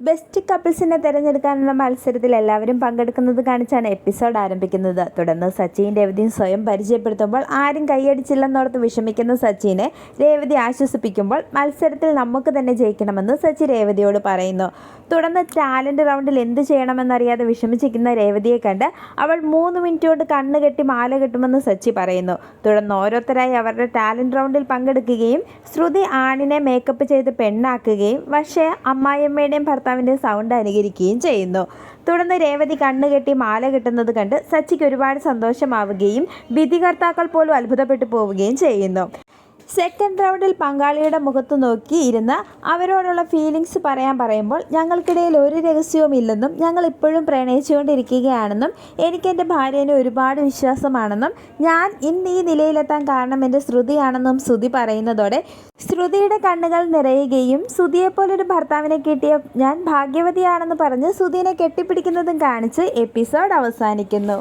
Best കപ്പിൾസിനെ തിരഞ്ഞെടുക്കാനുള്ള മത്സരത്തിൽ എല്ലാവരും പങ്കെടുക്കുന്നത് കാണിച്ചാണ് എപ്പിസോഡ് ആരംഭിക്കുന്നത്. തുടർന്ന് സച്ചിൻ രേവതിയും സ്വയം പരിചയപ്പെടുത്തുമ്പോൾ ആരും കൈയടിച്ചില്ലെന്നോർത്ത് വിഷമിക്കുന്ന സച്ചിനെ രേവതി ആശ്വസിപ്പിക്കുമ്പോൾ മത്സരത്തിൽ നമുക്ക് തന്നെ ജയിക്കണമെന്ന് സച്ചി രേവതിയോട് പറയുന്നു. തുടർന്ന് ടാലന്റ് റൗണ്ടിൽ എന്ത് ചെയ്യണമെന്നറിയാതെ വിഷമിച്ചിരിക്കുന്ന രേവതിയെ കണ്ട് അവൾ മൂന്ന് മിനിറ്റ് കൊണ്ട് കണ്ണ് കെട്ടി മാല കെട്ടുമെന്ന് സച്ചി പറയുന്നു. തുടർന്ന് ഓരോരുത്തരായി അവരുടെ ടാലന്റ് റൗണ്ടിൽ പങ്കെടുക്കുകയും ശ്രുതി ആണിനെ മേക്കപ്പ് ചെയ്ത് പെണ്ണാക്കുകയും പക്ഷേ അമ്മായിയമ്മയുടെയും ഭർത്താവിന്റെയും സൗണ്ട് അനുകരിക്കുകയും ചെയ്യുന്നു. തുടർന്ന് രേവതി കണ്ണുകെട്ടി മാല കെട്ടുന്നത് കണ്ട് സച്ചിക്ക് ഒരുപാട് സന്തോഷമാവുകയും വിധികർത്താക്കൾ പോലും അത്ഭുതപ്പെട്ടു പോവുകയും ചെയ്യുന്നു. സെക്കൻഡ് റൗണ്ടിൽ പങ്കാളിയുടെ മുഖത്ത് നോക്കി ഇരുന്ന് അവരോടുള്ള ഫീലിങ്സ് പറയാൻ പറയുമ്പോൾ ഞങ്ങൾക്കിടയിൽ ഒരു രഹസ്യവും ഇല്ലെന്നും ഞങ്ങൾ ഇപ്പോഴും പ്രണയിച്ചുകൊണ്ടിരിക്കുകയാണെന്നും എനിക്ക് എന്റെ ഭാര്യേനെ ഒരുപാട് വിശ്വാസമാണെന്നും ഞാൻ ഇന്ന് ഈ നിലയിലെത്താൻ കാരണം എന്റെ ശ്രുതിയാണെന്നും ശ്രുതി പറയുന്നതോടെ ശ്രുതിയുടെ കണ്ണുകൾ നിറയുകയും ശ്രുതിയെപ്പോലൊരു ഭർത്താവിനെ കിട്ടിയ ഞാൻ ഭാഗ്യവതിയാണെന്ന് പറഞ്ഞ് ശ്രുതിനെ കെട്ടിപ്പിടിക്കുന്നതും കാണിച്ച് എപ്പിസോഡ് അവസാനിക്കുന്നു.